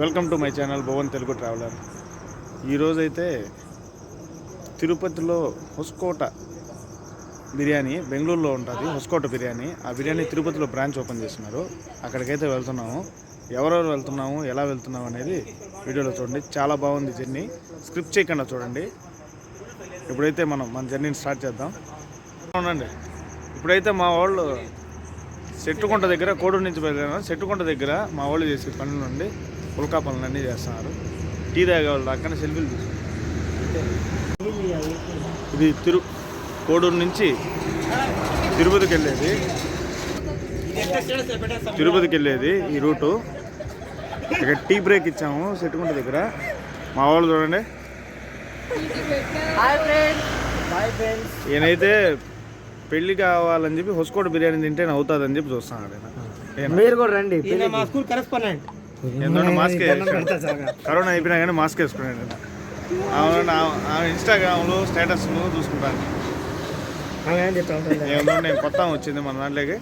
Welcome to my channel Bhuvan Telugu traveller ఈరోజైతే తిరుపతిలో హొస్కోట బిర్యానీ బెంగళూరులో ఉంటుంది హొస్కోట బిర్యానీ. ఆ బిర్యానీ తిరుపతిలో బ్రాంచ్ ఓపెన్ చేస్తున్నారు అక్కడికైతే వెళ్తున్నాము. ఎవరెవరు వెళ్తున్నాము ఎలా వెళ్తున్నాము అనేది వీడియోలో చూడండి. చాలా బాగుంది జర్నీ. స్క్రిప్ట్ చేయకుండా చూడండి. ఇప్పుడైతే మనం మన జర్నీని స్టార్ట్ చేద్దాం. అవునండి ఇప్పుడైతే మా వాళ్ళు సెట్టుకుంట దగ్గర కోడూరు నుంచి బయలుదేరాను సెట్టుకుంట దగ్గర మా వాళ్ళు చేసే పనులు నుండి పుల్కా పనులు అన్నీ చేస్తున్నారు. టీ తాగేవాళ్ళు అక్కడ సెల్ఫీలు ఇది తిరు కోడూరు నుంచి తిరుపతికి వెళ్ళేది. తిరుపతికి వెళ్ళేది ఈ రూటు. ఇక్కడ టీ బ్రేక్ ఇచ్చాము సెట్టుకుంట దగ్గర. మా వాళ్ళు చూడండి. హాయ్ ఫ్రెండ్స్ హాయ్ ఫ్రెండ్స్ ఈయనైతే పెళ్ళి కావాలని చెప్పి హొసుకోట బిర్యానీ తింటే అవుతుందని చెప్పి. ఈయన. మీరు కూడా రండి మా స్కూల్ కరెస్పాండెంట్. ఎందుకంటే మాస్క్. కరోనా అయిపోయినా కానీ మాస్క్ వేసుకున్నాడు ఈయన. అవునండి ఆ- ఆ ఇన్స్టాగ్రామ్లో స్టేటస్లు చూసుకుంటాను ఏమన్నా నేను కొత్త ఆమె వచ్చింది మన దాంట్లోకి?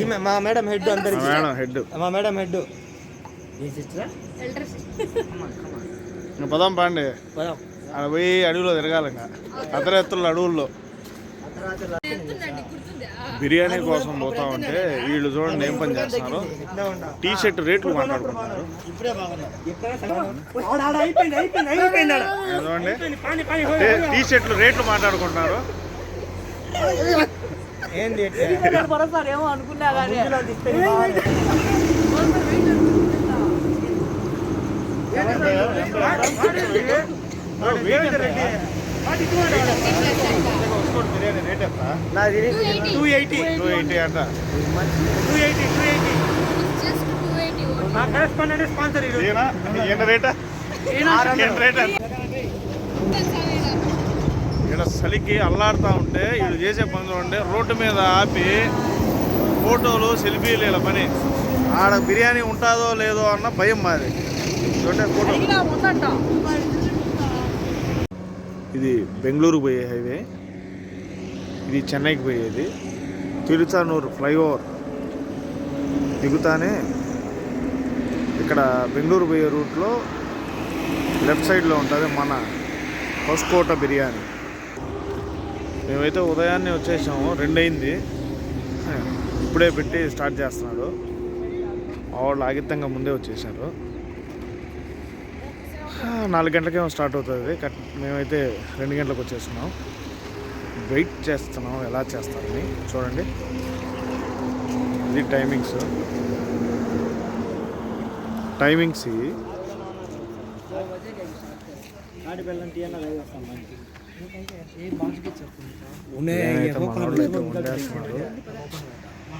ఈమె మా మేడం హెడ్ అందరికి మేడం హెడ్. మా మేడం హెడ్. పదాం పాండి. ఆడ పోయి అడవిలో తిరగాలి ఇంకా. అతరెత్తుల అడవుల్లో. బిర్యానీ కోసం పోతా ఉంటే వీళ్ళు చూడండి ఏం పని చేస్తున్నారు? టీ షర్ట్ రేట్లు మాట్లాడుకుంటున్నారు. చూడండి? టీ- టీ షర్ట్లు రేట్లు మాట్లాడుకుంటున్నారు. అనుకున్నా టూ ఎయిటీ టూ ఎయిటీ అంట. టూ ఎయిటీ టూ ఎయిటీ మా కరెస్పాండెంట్ స్పాన్సర్ రేటా ఇక్కడ చలికి అల్లాడుతూ ఉంటే వీళ్ళు చేసే పనులు ఉంటే రోడ్డు మీద ఆపి ఫోటోలు సెల్ఫీలు ఇలా పని. ఆడ బిర్యానీ ఉంటుందో లేదో అన్న భయం మాది. చూడండి ఫోటో. ఇది బెంగళూరు పోయే హైవే. ఇది చెన్నైకి పోయేది. తిరుచానూరు ఫ్లైఓవర్ దిగుతానే ఇక్కడ బెంగళూరు పోయే రూట్లో లెఫ్ట్ సైడ్లో ఉంటుంది మన హౌస్కోట బిర్యానీ. మేమైతే ఉదయాన్నే వచ్చేసాము రెండయింది ఇప్పుడే పెట్టి స్టార్ట్ చేస్తున్నాడు. వాళ్ళు ఆగిత్తంగా ముందే వచ్చేసారు. నాలుగు గంటలకేమో స్టార్ట్ అవుతుంది. కట్ మేమైతే రెండు గంటలకు వచ్చేస్తున్నాం. వెయిట్ చేస్తున్నాం ఎలా చేస్తారని. చూడండి. ఇది టైమింగ్స్. టైమింగ్స్ ఇవి.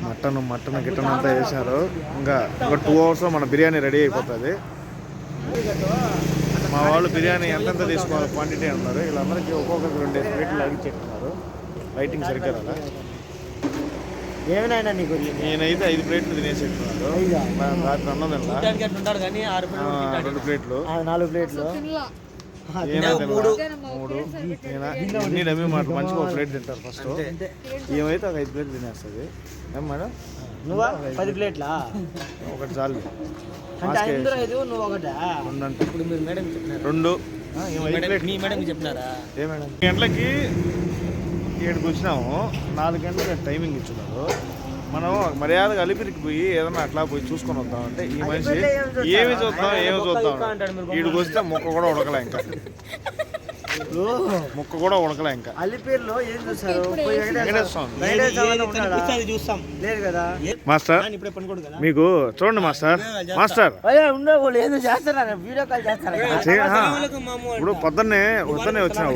మటన్ మటన్ గిట్టన్ అంతా వేశారు. ఇంకా ఒక టూ అవర్స్లో మన బిర్యానీ రెడీ అయిపోతుంది. మా వాళ్ళు బిర్యానీ ఎంతెంత తీసుకోవాలి? క్వాంటిటీ అన్నారు వీళ్ళందరికీ ఒక్కొక్కరికి రెండు ప్లేట్లు లాగించేట్టున్నారు లైటింగ్ సరిగ్గా రాలా? ఏమైనా నీకు నేనైతే ఐదు ప్లేట్లు తినేసేట్టున్నారు ఐదా? రాత్రి అన్నం తినలా ఉంటాడు కానీ ఆరు ఆ, రెండు ప్లేట్లు. నాలుగు ప్లేట్లు. మూడు. మాట. మంచిగా ఒక ప్లేట్ తింటారు ఫస్ట్. ఏమైతే ఒక ఐదు ప్లేట్లు తినేస్తుంది. ఏం మేడం? నువ్వా? పది ప్లేట్లా? ఒకటి చాలు. అంటే అందరూ ఐదు నువ్వు ఒకటా? రెండు అంటే ఇప్పుడు మీరు మేడం రెండు. ఆ, ఏం ఐదు ప్లేట్ మీ మేడం చెప్పినారా? ఏ మేడం? గంటలకి ఏడుకి వచ్చినాము. నాలుగు గంటలకి టైమింగ్ ఇచ్చున్నారు. మనం మర్యాదగా అలిపిరికి పోయి ఏదన్నా అట్లా పోయి చూసుకొని వద్దామంటే ఈ మనిషి ఏమి చూద్దాం ఏమి చూద్దాం వీడికి వస్తే మొక్క కూడా ఉడకలే ఇంకా. ముక్క కూడా ఉడకలే ఇంకా. అల్లిపేరులో ఏం చూస్తారు? చూస్తాం. లేదు కదా? మాస్టర్. మీకు చూడండి మాస్టర్. మాస్టర్. అయ్యా ఉండే వాళ్ళు ఏదో చేస్తారా వీడియో కాల్ చేస్తారా? ఇప్పుడు పొద్దున్నే పొద్దున్నే వచ్చినావు.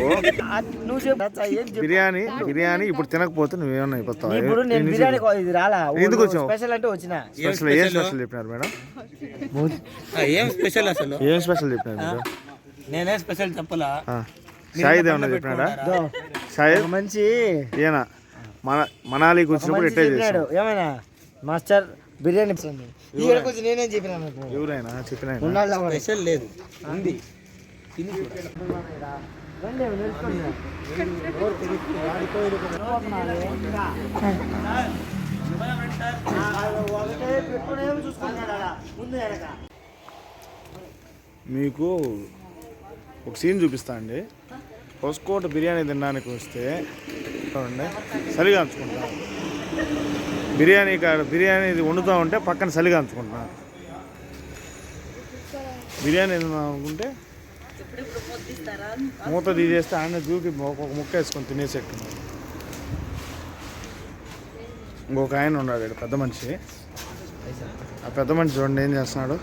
నువ్వు బిర్యానీ బిర్యానీ ఇప్పుడు తినకపోతే నువ్వేమన్నా అయిపోతావు? ఇప్పుడు నేను బిర్యానీ కో- ఇది రాలా? ఎందుకు వచ్చావు? స్పెషల్ అంటే వచ్చిన. స్పెషల్ ఏం స్పెషల్ చెప్పినారు మేడం? ఏం స్పెషల్ అసలు? ఏం స్పెషల్ చెప్పినారు నేనే స్పెషల్ చెప్పలా? షాహిద్ ఏమన్నా చెప్పినాడా? ఒక మంచి ఈయన మన మనాలికి ఒక వచ్చినప్పుడు ఎట్టే చేశాడు. ఏమైనా? మాస్టర్ బిర్యానీ ఇక్కడికి వచ్చి నేనేం చెప్పినాను? ఎవరైనా? చెప్పిన ఉన్నాళ్ళ. స్పెషల్ లేదు. ఉంది. తిని మీకు ఒక సీన్ చూపిస్తా అండి. హొస్కోట బిర్యానీ తినడానికి వస్తే చూడండి చలిగా బిర్యానీ కాడ బిర్యానీ ఇది వండుతూ ఉంటే పక్కన చలిగా బిర్యానీ తిందాం అనుకుంటే మూత తీసేస్తే ఆయన దూకి ఒక ముక్క వేసుకొని తినేసేట్టున్నాడు ఇంకొక ఆయన ఉన్నాడు పెద్ద మనిషి. ఆ పెద్ద మనిషి చూడండి ఏం చేస్తున్నాడు?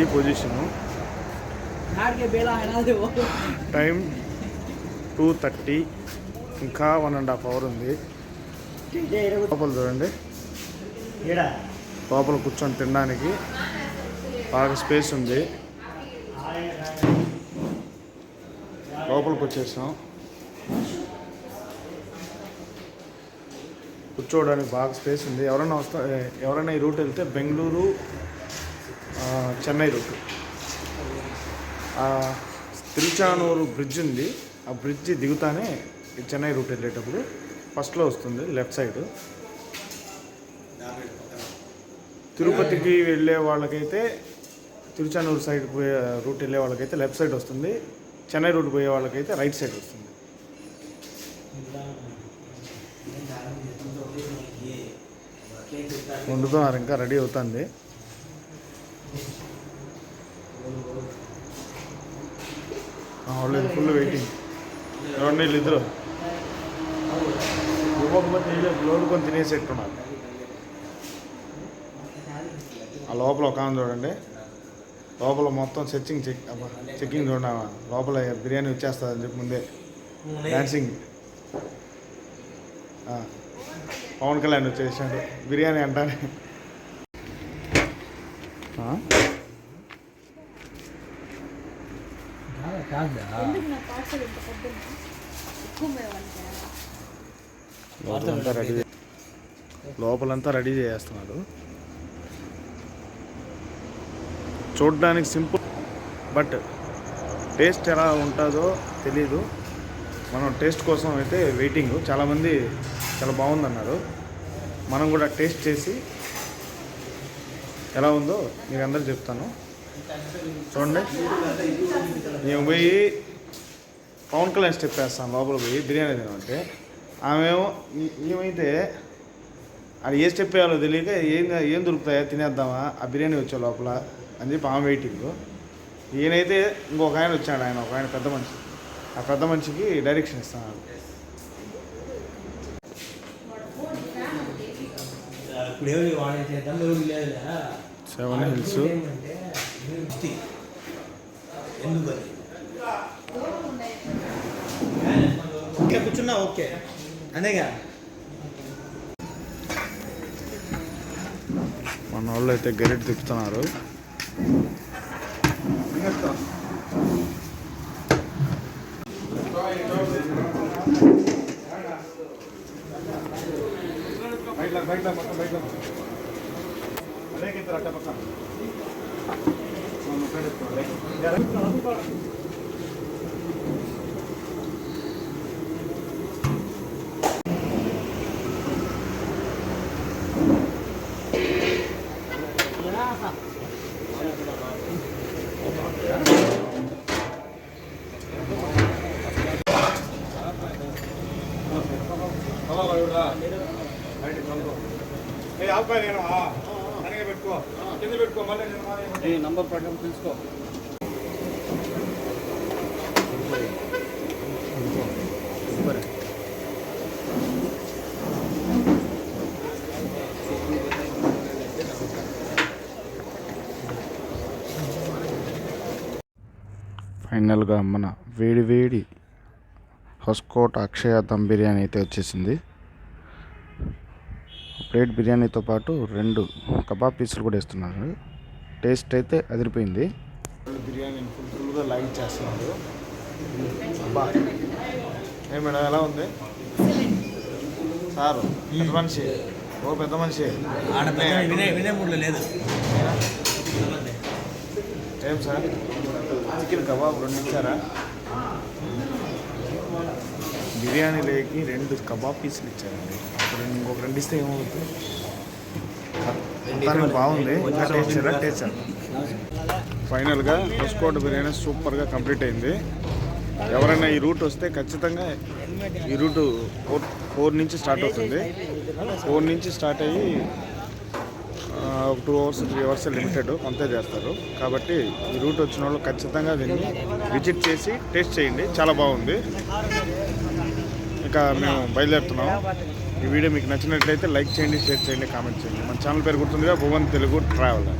ఇది పొజిషను. Time two thirty. ఇంకా వన్ అండ్ హాఫ్ అవర్ ఉంది. లోపల చూడండి. లోపల కూర్చొని తినడానికి బాగా స్పేస్ ఉంది. లోపలికి వచ్చేసాం. కూర్చోవడానికి బాగా స్పేస్ ఉంది. ఎవరైనా వస్తా ఎవరైనా ఈ రూట్ వెళ్తే బెంగళూరు చెన్నై రూట్ తిరుచానూరు బ్రిడ్జ్ ఉంది. ఆ బ్రిడ్జ్ దిగుతానే చెన్నై రూట్ వెళ్ళేటప్పుడు ఫస్ట్లో వస్తుంది లెఫ్ట్ సైడ్ తిరుపతికి వెళ్ళే వాళ్ళకైతే తిరుచానూరు సైడ్ పోయే రూట్ వెళ్ళే వాళ్ళకైతే లెఫ్ట్ సైడ్ వస్తుంది. చెన్నై రూట్ పోయే వాళ్ళకైతే రైట్ సైడ్ వస్తుంది. వండుతున్నారు ఇంకా రెడీ అవుతుంది. లేదు ఫుల్ వెయిటింగ్ ఎవరిని వీళ్ళు ఇద్దరు? ఇవ్వకపోతే వీళ్ళు లోడుకొని తినేసేట్టున్నారు ఆ లోపల ఒక చూడండి. లోపల మొత్తం చెక్కింగ్ చెక్ చెక్కింగ్ చూడండి లోపల బిర్యానీ వచ్చేస్తుంది అని చెప్పి ముందే డాన్సింగ్ పవన్ కళ్యాణ్ వచ్చేసాడు. బిర్యానీ అంటానే. లోపలంతా రెడీ లోపలంతా రెడీ చేస్తున్నారు చూడడానికి సింపుల్ బట్ టేస్ట్ ఎలా ఉంటుందో తెలీదు. మనం టేస్ట్ కోసం అయితే వెయిటింగ్. చాలామంది చాలా బాగుందన్నారు. మనం కూడా టేస్ట్ చేసి ఎలా ఉందో మీకు అందరు చెప్తాను. చూడండి. మేము పోయి పవన్ కళ్యాణ్ స్టెప్ వేస్తాను లోపల పోయి బిర్యానీ తినమంటే ఆమెమో ఏమైతే అది ఏ స్టెప్ వేయాలో తెలియక ఏం ఏం దొరుకుతాయా తినేద్దామా ఆ బిర్యానీ వచ్చే లోపల అని చెప్పి ఆమె వెయిటింగ్. ఈయనైతే ఇంకొక ఆయన వచ్చాడు ఆయన ఒక ఆయన పెద్ద మనిషి. ఆ పెద్ద మనిషికి డైరెక్షన్ ఇస్తాను. ఇప్పుడు ఏమి వాడే చేద్దాం ఎవరు లేదు సెవెన్ హిల్స్ ఎందుకు అది ఓకే కూర్చున్నా ఓకే. అనేగా మన వాళ్ళు అయితే గెరెట్ తిప్పుతున్నారు. బయట మొత్తం బయట రేకెత్తారు అట్ట పక్కన Hello, Aruna. Right, come on. Number ప్రకారం తీసుకో. ఫైనల్గా మన వేడి వేడి హస్కోట్ అక్షయ దమ్ బిర్యానీ అయితే వచ్చేసింది. ప్లేట్ బిర్యానీతో పాటు రెండు కబాబ్ పీసులు కూడా ఇస్తున్నారు టేస్ట్ అయితే అదిరిపోయింది. బిర్యానీ ఫుల్ ఫుల్గా లైక్ చేస్తున్నారు. ఏ మేడం ఎలా ఉంది? సారు పెద్ద మనిషి. ఓ పెద్ద మనిషి. లేదు. ఏం సార్? చికెన్ కబాబ్ రెండు ఇచ్చారా? బిర్యానీలోకి రెండు కబాబ్ పీసులు ఇచ్చారండి. ఇంకొక రెండు ఇస్తే ఏమవుతుంది మొత్తానికి బాగుంది టేస్ట్? టేస్ట్ ఫైనల్గా హొస్కోట బిర్యానీ సూపర్గా కంప్లీట్ అయింది. ఎవరైనా ఈ రూట్ వస్తే ఖచ్చితంగా ఈ రూట్ ఫోర్ ఫోర్ నుంచి స్టార్ట్ అవుతుంది. ఫోర్ నుంచి స్టార్ట్ అయ్యి ఒక two hours three hours limited అంతే చేస్తారు. కాబట్టి ఈ రూట్ వచ్చిన వాళ్ళు ఖచ్చితంగా దీన్ని విజిట్ చేసి టేస్ట్ చేయండి. చాలా బాగుంది. ఇక మేము బయలుదేరుతున్నాం. ఈ వీడియో మీకు నచ్చినట్లయితే లైక్ చేయండి షేర్ చేయండి కామెంట్ చేయండి. మన ఛానల్ పేరు గుర్తుందిగా భువన్ తెలుగు ట్రావెలర్.